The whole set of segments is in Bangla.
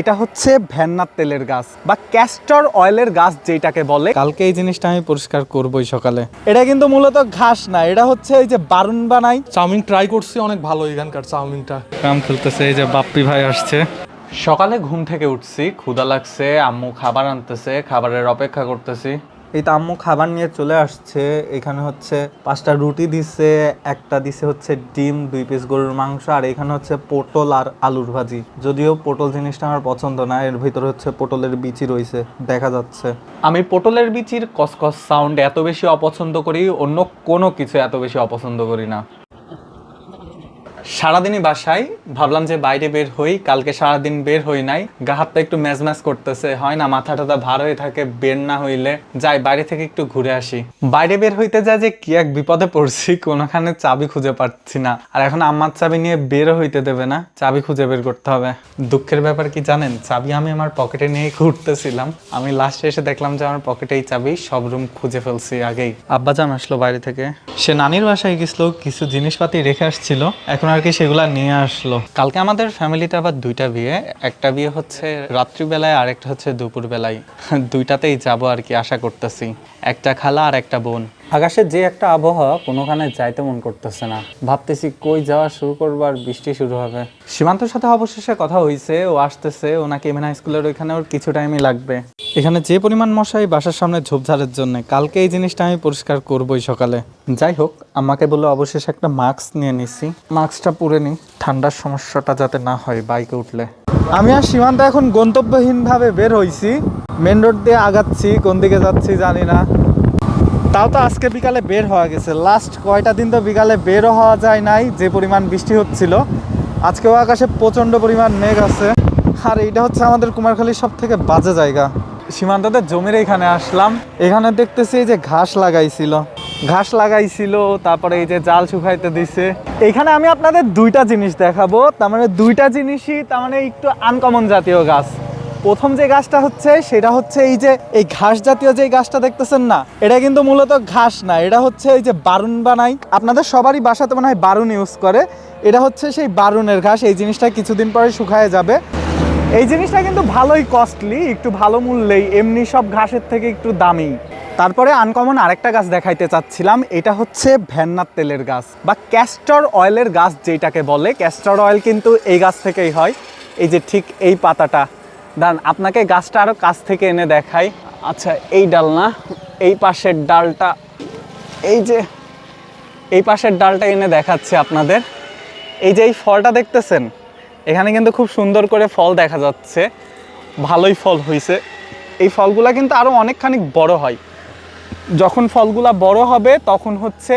এটা হচ্ছে ভ্যান্নার তেলের গাছ বা ক্যাস্টর অয়েলের গাছ যেটাকে বলে। কালকে এই জিনিসটা আমি পরিষ্কার করব সকালে। এটা কিন্তু মূলত ঘাস না এটা হচ্ছে এই যে বারুন বানাই। চাউমিন ট্রাই করছি অনেক ভালো এখানকার চাউমিনটা। কাম খেলতেছে এই যে বাপ্পি ভাই আসছে। সকালে ঘুম থেকে উঠছি ক্ষুদা লাগছে আম্মু খাবার আনতেছে খাবারের অপেক্ষা করতেছি। এই তাম্মু খাবার নিয়ে চলে আসছে। এখানে হচ্ছে পাঁচটা রুটি দিছে, একটা দিছে হচ্ছে ডিম, দুই পিস গরুর মাংস, আর এখানে হচ্ছে পটল আর আলুর ভাজি। যদিও পটল জিনিসটা আমার পছন্দ না, এর ভিতরে হচ্ছে পটলের বিচি রয়েছে, দেখা যাচ্ছে। আমি পটলের বিচির কসকস সাউন্ড এত বেশি অপছন্দ করি, অন্য কোনো কিছু এত বেশি অপছন্দ করি না। সারাদিনই বাসায়। ভাবলাম যে বাইরে বের হই, কালকে সারাদিন বের হই নাই। গা হাতটা একটু ম্যাজ ম্যাজ করতেছে, হয় না মাথা টাথা ভার হয়ে থাকে, বের না হইলে। যাই, বাইরে থেকে একটু ঘুরে আসি। বাইরে বের হইতে যা যে কি এক বিপদে পড়ছি, কোনোখানে চাবি খুঁজে পাচ্ছি না। আর এখন আম্মার চাবি নিয়ে বের হইতে দেবে না, চাবি খুঁজে বের করতে হবে। দুঃখের ব্যাপার কি জানেন, চাবি আমি আমার পকেটে নিয়ে ঘুরতেছিলাম। আমি লাস্টে এসে দেখলাম যে আমার পকেটে এই চাবি, সব রুম খুঁজে ফেলছি আগেই। আব্বাজান আসলো বাইরে থেকে। সে নানির বাসায় গেছিল, কিছু জিনিসপাতি রেখে আসছিল। এখন আর কি সেগুলা নিয়ে আসলো। কালকে আমাদের ফ্যামিলিতে আবার দুইটা বিয়ে। একটা বিয়ে হচ্ছে রাত্রিবেলায় আর একটা হচ্ছে দুপুরবেলায়। দুইটাতেই যাব আর কি আশা করতেছি। একটা খালা আর একটা বোন। আকাশের যে একটা আবহাওয়া কোনোখানে যাইতে মন করতেছে না। ভাবতেছি কই যাওয়া শুরু করব আর বৃষ্টি শুরু হবে। সীমান্তর সাথে অবশেষে কথা হয়েছে ও আসতেছে ওনাকে এমএন হাই স্কুলের ওইখানে ওর কিছু টাইমই লাগবে। এখানে যে পরিমাণ মশাই বাসার সামনে ঝোপঝাড়ের জন্য, কালকে এই জিনিসটা আমি পরিষ্কার করবই সকালে। যাই হোক, আমাকে বলে অবশেষে একটা মাস্ক নিয়ে নিছি। মাস্কটা পরে নিই, ঠান্ডার সমস্যাটা যাতে না হয় বাইকে উঠলে। আমি আর সীমান্ত এখন গন্তব্যহীনভাবে বের হইছি। মেন রোড দিয়ে আগাচ্ছি, কোন দিকে যাচ্ছি জানি না। তাও তো আজকে বিকালে বের হওয়া গেছে। লাস্ট কয়টা দিন তো বিকালে বেরও হওয়া যায় নাই, যে পরিমাণ বৃষ্টি হচ্ছিল। আজকেও আকাশে প্রচণ্ড পরিমাণ মেঘ আছে। আর এইটা হচ্ছে আমাদের কুমারখালীর সব থেকে বাজে জায়গা। সীমান্তদের জমির এখানে আসলাম। এখানে দেখতেছি এই যে ঘাস লাগাইছিল। ঘাস লাগাইছিল, তারপরে এই যে জাল শুকাইতে দিছে। এখানে আমি আপনাদের দুইটা জিনিস দেখাবো। তার মানে দুইটা জিনিসই তার মানে একটু আনকমন জাতীয় গাছ। প্রথম যে গাছটা হচ্ছে, সেটা হচ্ছে এই যে, এই ঘাস জাতীয় যে গাছটা দেখতেছেন না, এটা কিন্তু মূলত ঘাস না, এটা হচ্ছে এই যে বারুন বানাই। আপনাদের সবারই বাসাতে মনে হয় বারুন ইউজ করে। এটা হচ্ছে সেই বারুনের ঘাস, এই জিনিসটা কিছুদিন পরে শুকায় যাবে। এই জিনিসটা কিন্তু ভালোই কস্টলি একটু ভালো মূল্যেই, এমনি সব ঘাসের থেকে একটু দামি। তারপরে আনকমন আরেকটা গাছ দেখাইতে চাচ্ছিলাম, এটা হচ্ছে ভ্যান্নার তেলের গাছ, বা ক্যাস্টর অয়েলের গাছ যেটাকে বলে। ক্যাস্টর অয়েল কিন্তু এই গাছ থেকেই হয়। এই যে ঠিক এই পাতাটা দাঁড়ান, আপনাকে গাছটা আরও কাছ থেকে এনে দেখাই। আচ্ছা এই ডাল না এই পাশের ডালটা, এই যে, এই পাশের ডালটা এনে দেখাচ্ছে আপনাদের। এই যে এই ফলটা দেখতেছেন? এখানে কিন্তু খুব সুন্দর করে ফল দেখা যাচ্ছে। ভালোই ফল হয়েছে এই ফলগুলা কিন্তু আরও অনেকখানি বড় হয়। যখন ফলগুলা বড় হবে, তখন হচ্ছে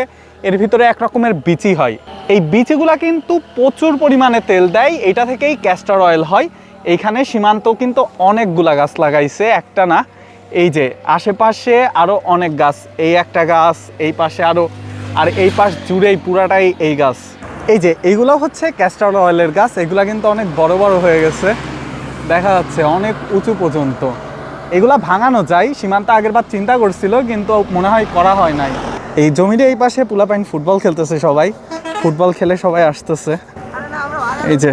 এর ভিতরে এক রকমের বিচি হয়। এই বিচিগুলা কিন্তু প্রচুর পরিমাণে তেল দেয়। এটা থেকেই ক্যাস্টর অয়েল হয়। এইখানে সীমান্ত কিন্তু অনেকগুলা গাছ লাগাইছে, একটা না। এই যে আশেপাশে আরও অনেক গাছ, এই একটা গাছ, এই পাশে আরও আর এই পাশ জুড়েই পুরাটাই এই গাছ। এই যে এইগুলো হচ্ছে ক্যাস্টর অয়েলের গাছ, এগুলা কিন্তু অনেক বড় বড় হয়ে গেছে। দেখা যাচ্ছে অনেক উঁচু পর্যন্ত। এগুলা ভাঙানো যায়, সীমান্ত আগের বার চিন্তা করছিল, কিন্তু মনে হয় করা হয় নাই। এই জমির এই পাশে পুলাপাইন ফুটবল খেলতেছে সবাই। ফুটবল খেলে সবাই আসতেছে। এই যে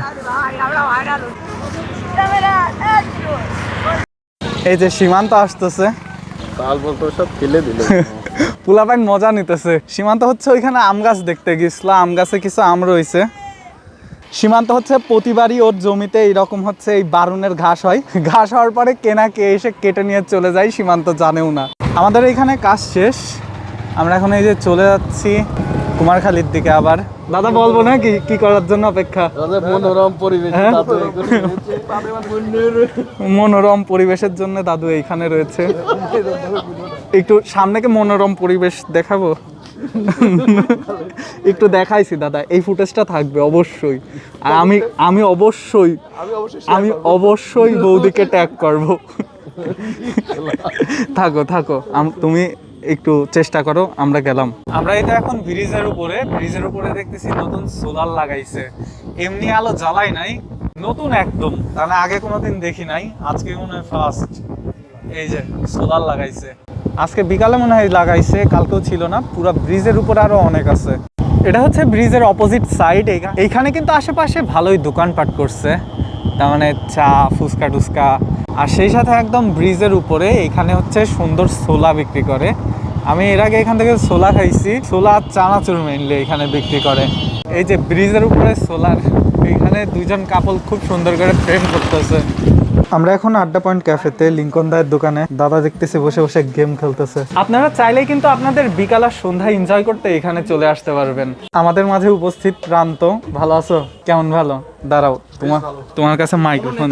এই যে সীমান্ত আসতেছে। তাল বলতো সব ফেলে দিল পুলাপাইন মজা নিতেছে। সীমান্ত হচ্ছে ওইখানে আম গাছ দেখতে গেছিল আম গাছে কিছু আম রয়েছে। সীমান্ত হচ্ছে প্রতিবারই ওর জমিতে এইরকম হচ্ছে, এই বারুনের ঘাস হয়। ঘাস হওয়ার পরে কেনা কে এসে কেটে নিয়ে চলে যায়, সীমান্ত জানেও না। আমাদের এখানে কাজ শেষ। আমরা এখন এই যে চলে যাচ্ছি। কুমারখালীর দিকে আবার। দাদা বলব না কি কি করার জন্য অপেক্ষা? মনোরম পরিবেশ হ্যাঁ? মনোরম পরিবেশের জন্য দাদু এইখানে রয়েছে। একটু সামনেকে মনোরম পরিবেশ দেখাবো? একটু দেখাইছি দাদা এই ফুটেজটা থাকবে অবশ্যই। আর আমি আমি অবশ্যই আমি অবশ্যই বৌদিকে ট্যাগ করব। থাকো থাকো তুমি একটু চেষ্টা করো, আমরা গেলাম। আমরা এটা এখন ব্রিজের উপরে ব্রিজের উপরে দেখতেছি নতুন সোলার লাগাইছে। এমনি আলো জ্বালাই নাই, নতুন একদম। তাহলে আগে কোনোদিন দেখি নাই, আজকে মনে হয় ফার্স্ট এই যে সোলার লাগাইছে। আজকে বিকালে মনে হয় লাগাইছে, কালকেও ছিল না, পুরো ব্রিজের উপরে আরও অনেক আছে। এটা হচ্ছে ব্রিজের অপোজিট সাইড এইখানে কিন্তু আশেপাশে ভালোই দোকানপাট করছে। তার মানে চা, ফুচকা টুচকা। আর সেই সাথে একদম ব্রিজের উপরে, এখানে হচ্ছে সুন্দর সোলা বিক্রি করে। আমি এর আগে এখান থেকে সোলা খাইছি। আর চানাচুর মেনলি এখানে বিক্রি করে। এই যে ব্রিজের উপরে সোলার এখানে দুইজন কাপল খুব সুন্দর করে ফ্রেম করতেছে। আমরা এখন আড্ডা পয়েন্ট ক্যাফেতে লিঙ্কন দায়ের দোকানে। দাদা দেখতেছি বসে বসে গেম খেলতেছে। আপনারা চাইলে কিন্তু আপনাদের বিকাল আর সন্ধ্যা এনজয় করতে এখানে চলে আসতে পারবেন। আমাদের মাঝে উপস্থিত প্রান্ত। ভালো আছো? কেমন ভালো? দাঁড়াও তোমার তোমার কাছে মাইক্রোফোন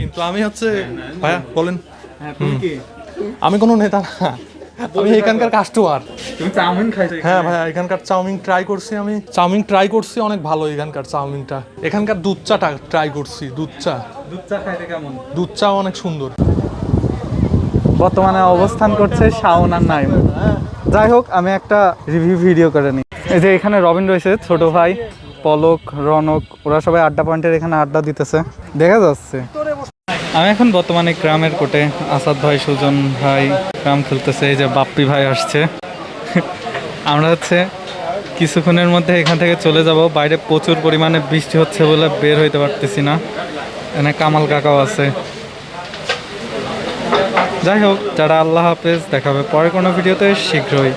কিন্তু আমি হচ্ছে ভাইয়া বলেন। আমি কোনো নেতা না। আমি এখানকার কাস্টমার তুমি চাউমিন খাইছো হ্যাঁ ভাইয়া এখানকার চাউমিন ট্রাই করছি আমি। চাউমিন ট্রাই করছি অনেক ভালো এখানকার চাউমিনটা। এখানকার দুধ চাটা ট্রাই করছি দুধ চা দুধ চা খাইতে কেমন? দুধ চা অনেক সুন্দর। বর্তমানে অবস্থান করছে শাওন আর নাইম। যাই হোক আমি একটা রিভিউ ভিডিও করে নিই। এই যে এখানে রবিন রয়েছে ছোট ভাই পলক রনক ওরা সবাই আড্ডা পয়েন্টের এখানে আড্ডা দিতেছে। দেখা যাচ্ছে। আমি এখন বর্তমানে গ্রামের কোটে আসাদ ভাই, সুজন ভাই গ্রাম খেলতেছে, এই যে বাপ্পি ভাই আসছে। আমরা হচ্ছে কিছুক্ষণের মধ্যে এখান থেকে চলে যাব। বাইরে প্রচুর পরিমাণে বৃষ্টি হচ্ছে বলে বের হইতে পারতেছি না। এখানে কামাল কাকাও আছে। যাই হোক, যারা আল্লাহ হাফেজ, দেখাবে। পরে কোনো ভিডিওতে শীঘ্রই।